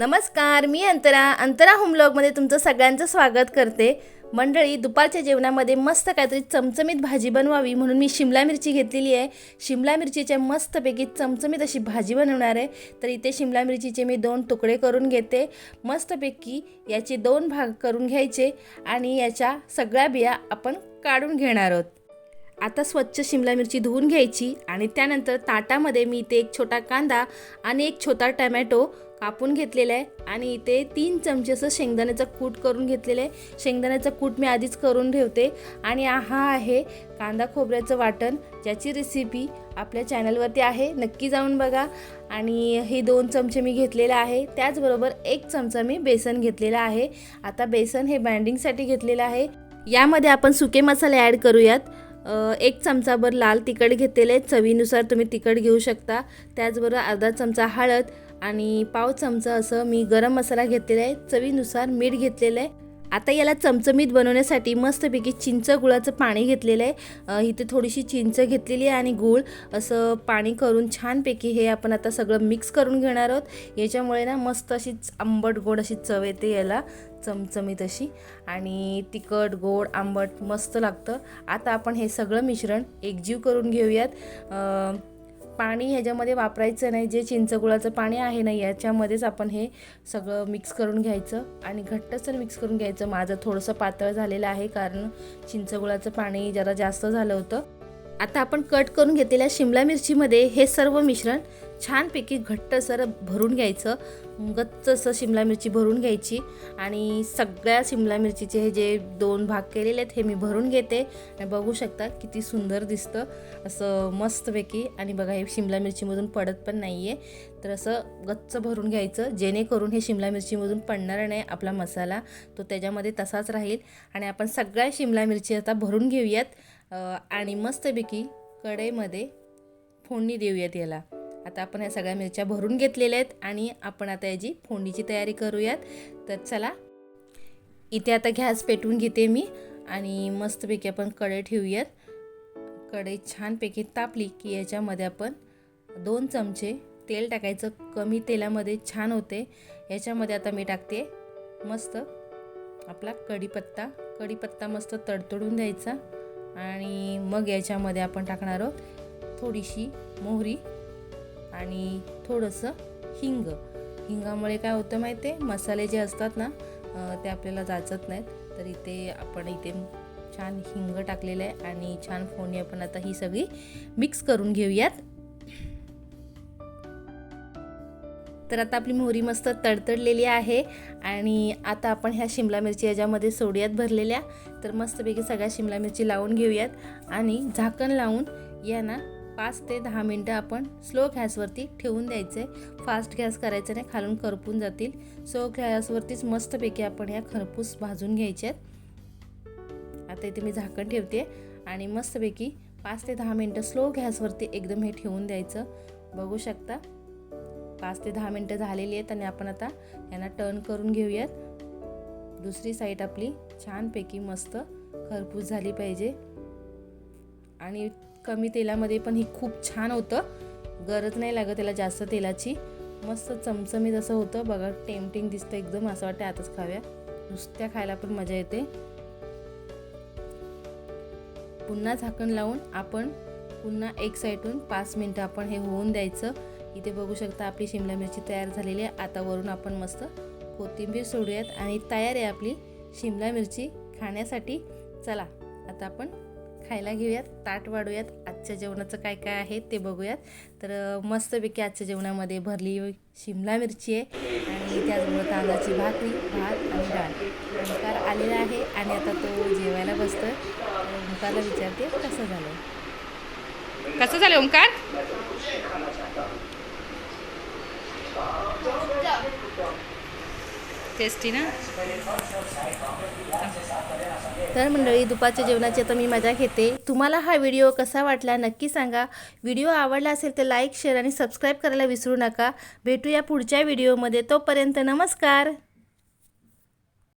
नमस्कार मी अंतरा. अंतरा होम ब्लॉगमध्ये तुमचं सगळ्यांचं स्वागत करते. मंडळी दुपारच्या जेवणामध्ये मस्त काहीतरी चमचमीत भाजी बनवावी म्हणून मी शिमला मिरची घेतलेली आहे. शिमला मिरचीच्या मस्तपैकी चमचमीत अशी भाजी बनवणार आहे. तर इथे शिमला मिरचीचे मी दोन तुकडे करून घेते. मस्तपैकी याचे दोन भाग करून घ्यायचे आणि याच्या सगळ्या बिया आपण काढून घेणार आहोत. आता स्वच्छ शिमला मिरची धुवून घ्यायची आणि त्यानंतर ताटामध्ये मी इथे एक छोटा कांदा आणि एक छोटा टमॅटो कापून घेतलेलं आहे. आणि इथे तीन चमचे असं शेंगदाण्याचं कूट करून घेतलेलं आहे. शेंगदाण्याचं कूट मी आधीच करून ठेवते. आणि हा आहे कांदा खोबऱ्याचं वाटण ज्याची रेसिपी आपल्या चॅनलवरती आहे. नक्की जाऊन बघा. आणि हे दोन चमचे मी घेतलेलं आहे. त्याचबरोबर एक चमचा मी बेसन घेतलेला आहे. आता बेसन हे बँडिंगसाठी घेतलेलं आहे. यामध्ये आपण सुके मसाले ॲड करूयात. एक चमचाभर लाल तिखट घेतलेले आहे. चवीनुसार तुम्ही तिखट घेऊ शकता. त्याचबरोबर अर्धा चमचा हळद आणि पाव चमचा असं मी गरम मसाला घेतलेला आहे. चवीनुसार मीठ घेतलेलं आहे. आता याला चमचमीत बनवण्यासाठी मस्तपैकी चिंच गुळाचं पाणी घेतलेलं आहे. इथे थोडीशी चिंच घेतलेली आहे आणि गूळ असं पाणी करून छानपैकी हे आपण आता सगळं मिक्स करून घेणार आहोत. याच्यामुळे ना मस्त अशीच आंबट गोड अशी चव येते याला चमचमीत अशी. आणि तिखट गोड आंबट मस्त लागतं. आता आपण हे सगळं मिश्रण एकजीव करून घेऊयात. पाणी ह्याच्यामध्ये वापरायचं नाही जे चिंचगुळाचं पाणी आहे ना याच्यामध्येच आपण हे सगळं मिक्स करून घ्यायचं. आणि घट्टसर मिक्स करून घ्यायचं. माझं थोडंसं पातळ झालेलं आहे कारण चिंचगुळाचं पाणी जरा जास्त झालं होतं. आता आपण कट करून घेतलेल्या शिमला मिरचीमध्ये हे सर्व मिश्रण छानपैकी घट्टसर भरून घ्यायचं गच्च असं शिमला मिरची भरून घ्यायची आणि सगळ्या शिमला मिरचीचे हे जे दोन भाग केलेले आहेत हे मी भरून घेते. आणि बघू शकता किती सुंदर दिसतं असं मस्तपैकी. आणि बघा हे शिमला मिरचीमधून पडत पण नाही आहे तर असं गच्च भरून घ्यायचं जेणेकरून हे शिमला मिरचीमधून पडणार नाही आपला मसाला. तो त्याच्यामध्ये तसाच राहील. आणि आपण सगळ्या शिमला मिरची आता भरून घेऊयात. आणि मस्तपैकी कढईमध्ये फोडणी देऊयात याला. आता आपण या सगळ्या मिरच्या भरून घेतलेल्या आहेत आणि आपण आता याची फोंडीची तयारी करूयात. तर चला इथे आता गॅस पेटवून घेते मी आणि मस्तपैकी आपण कढई ठेवूयात. कढई छानपैकी तापली की याच्यामध्ये आपण दोन चमचे तेल टाकायचं. कमी तेलामध्ये छान होते. याच्यामध्ये आता मी टाकते मस्त आपला कढीपत्ता. कढीपत्ता मस्त तडतडून द्यायचा आणि मग याच्यामध्ये आपण टाकणार आहोत थोडीशी मोहरी. आणि थोडंसं हिंग. हिंगामुळे काय होतं माहिती आहे? मसाले जे असतात ना ते आपल्याला जाचत नाहीत. तर इथे आपण इथे छान हिंग टाकलेलं आहे आणि छान फोडणी आपण आता ही सगळी मिक्स करून घेऊयात. तर आता आपली मोहरी मस्त तडतडलेली आहे आणि आता आपण ह्या शिमला मिरची याच्यामध्ये सोडूयात भरलेल्या. तर मस्तपैकी सगळ्या शिमला मिरची लावून घेऊयात आणि झाकण लावून या ना पाच ते दहा मिनटं आपण स्लो गॅसवरती ठेवून द्यायचे. फास्ट गॅस करायचं नाही खालून करपून जातील. स्लो गॅसवरतीच मस्तपैकी आपण ह्या खरपूस भाजून घ्यायच्यात आता इथे मी झाकण ठेवते आणि मस्तपैकी पाच ते दहा मिनटं स्लो गॅसवरती एकदम हे ठेवून द्यायचं. बघू शकता. पाच ते दहा मिनटं झालेली आहेत आणि आपण आता यांना टर्न करून घेऊयात. दुसरी साईड आपली छानपैकी मस्त खरपूस झाली पाहिजे. आणि कमी तेलामध्ये पण ही खूप छान होतं. गरज नाही लागत त्याला जास्त तेलाची. मस्त चमचमीत असं होतं. बघा टेम्पटिंग दिसतं एकदम असं वाटतं आताच खाव्या नुसत्या खायला पण मजा येते. पुन्हा झाकण लावून आपण पुन्हा एक साईडून पाच मिनटं आपण हे होऊन द्यायचं. इथे बघू शकता आपली शिमला मिरची तयार झालेली आहे. आता वरून आपण मस्त कोथिंबीर सोडूयात आणि तयार आहे आपली शिमला मिरची खाण्यासाठी. चला आता आपण खायला घेऊयात. ताट वाढूयात. आजच्या जेवणाचं काय काय आहे ते बघूयात. तर मस्तपैकी आजच्या जेवणामध्ये भरली शिमला मिरची आहे आणि त्याचबरोबर तांदळाची भाकरी भात आणि डाळ. ओंकार आलेला आहे आणि आता तो जेवायला बसतोय. तर ओंकारला विचारते कसं झालं? कसं झालं ओंकार? टेस्टी ना? तर मंडळी दुपारच्या जेवणाची आता मी मजा घेते. तुम्हाला हा व्हिडिओ कसा वाटला नक्की सांगा. व्हिडिओ आवडला असेल तर लाईक शेअर आणि सबस्क्राईब करायला विसरू नका. भेटूया पुढच्या व्हिडिओमध्ये. तोपर्यंत नमस्कार.